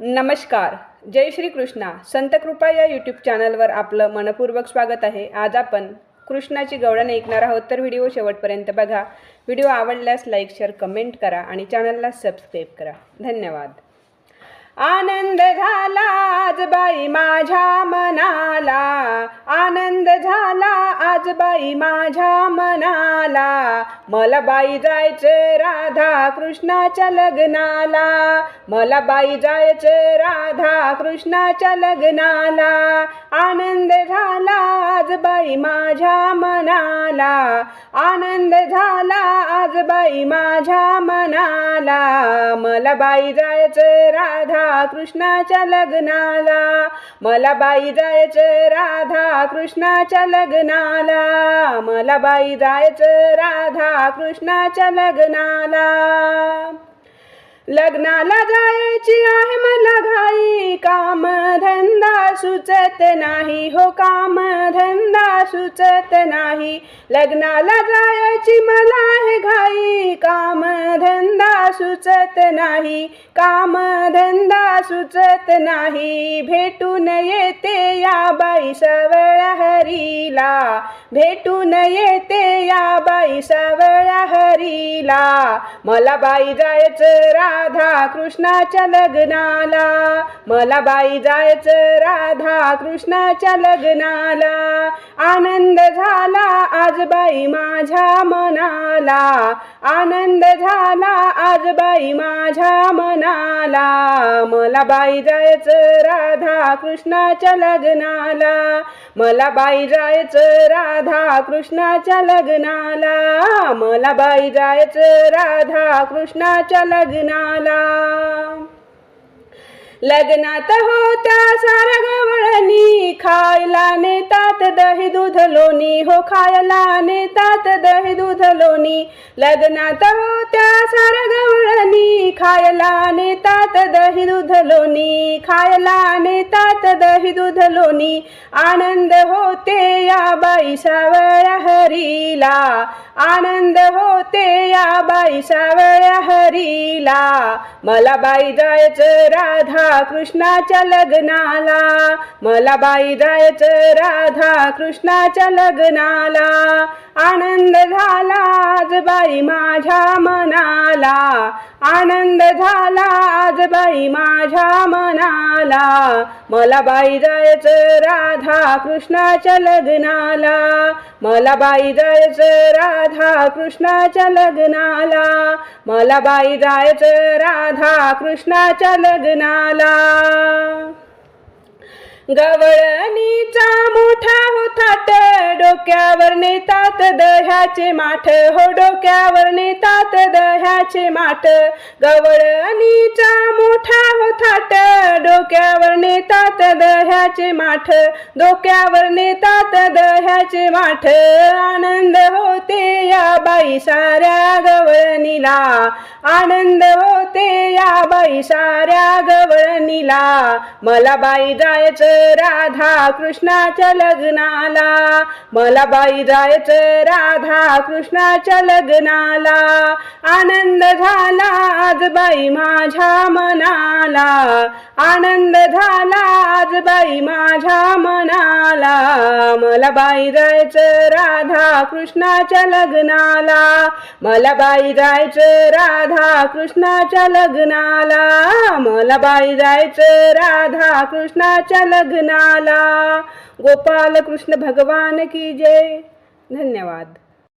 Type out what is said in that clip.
नमस्कार. जय श्री कृष्णा. संत कृपा या यूट्यूब चॅनलवर आपलं मनपूर्वक स्वागत आहे. आज आपण कृष्णाची गवळण ऐकणार आहोत. तर व्हिडिओ शेवटपर्यंत बघा. व्हिडिओ आवडल्यास लाईक शेअर कमेंट करा आणि चॅनलला सबस्क्राईब करा. धन्यवाद. आनंद झाला. आज बाई माझ्या मनाला आनंद झाला. आज बाई माझ्या मनाला मला बाई जायचं राधा कृष्णाच्या लग्नाला. मला बाई जायचं राधा कृष्णाच्या लग्नाला. आनंद झाला आज बाई माझ्या मनाला. आनंद झाला आज बाई माझ्या मनाला. मला बाई जायचं राधा कृष्णाच्या लग्नाला. मला बाई जायचं राधा कृष्णाच्या लग्नाला. मला बाई जायचं राधा कृष्णाच्या लग्नाला. लग्नाला जायची आहे मला घाई. काम धंदा सुचत नाही. हो काम धंदा सुचत नाही. लग्नाला जायची मला आहे घाई. काम सुचत नाही. काम धंदा सुचत नाही. भेटून येते या बाई सवळ हरीला भेटून येते या बाई सवळ्या हरीला मला बाई जायचं राधा कृष्णाच्या लग्नाला. मला बाई जायचं राधा कृष्णाच्या लग्नाला. आनंद झाला आज बाई माझ्या मनाला. आनंद झाला आज बाई माझ्या मनाला. मला बाई जायचं राधा कृष्णाच्या लग्नाला. मला बाई जायचं राधा कृष्णाच्या लग्नाला. मला बाई जायचं राधा कृष्णाच्या लग्नाला. लग्नात होत्या सारा गवळणी खायला नेतात दही दूध लोणी हो खायला नेतात दही दूध लोणी. लग्नात होत्या सारा गवळणी खायला नेतात दही दूध लोणी खायला नेतात दही दूध लोणी आनंद होते या बाई सावळ्या हरीला आनंद होते या बाई सावळ्या हरीला मला बाई जायचं राधा कृष्णाच्या लग्नाला. मला बाई जायचं राधा कृष्णाच्या लग्नाला. आनंद झाला आज बाई माझ्या मनाला. आनंद झाला आज बाई माझ्या मनाला. मला बाई जायचं राधा कृष्णाच्या लग्नाला. मला बाई जायचं राधा कृष्णाच्या लग्नाला. मला बाई जायचं राधा कृष्णाच्या लग्नाला. गवळणीचा मोठा होतात डोक्यावर नेतात दह्याचे माठ. हो डोक्यावर नेतात दह्याचे माठ. गवळणीचा मोठा थाट डोक्यावर नेतात दह्याचे माठ डोक्यावर नेतात दह्याचे माठ. आनंद होते या बाई साऱ्या गवळणीला. आनंद होते या बाई साऱ्या गवळणीला. मला बाई जायचं राधा कृष्णाच्या लग्नाला. मला बाई जायचं राधा कृष्णाच्या लग्नाला. आनंद झाला आज बाई माझ्या मनाला. आनंद झाला. आज बाई माझ्या मनाला. मला बाई जायचं राधा कृष्णाच्या लग्नाला. मला बाई जायचं राधा कृष्णाच्या लग्नाला. मला बाई जायचं राधा कृष्णाच्या लग्नाला. गोपाल कृष्ण भगवान की जय. धन्यवाद.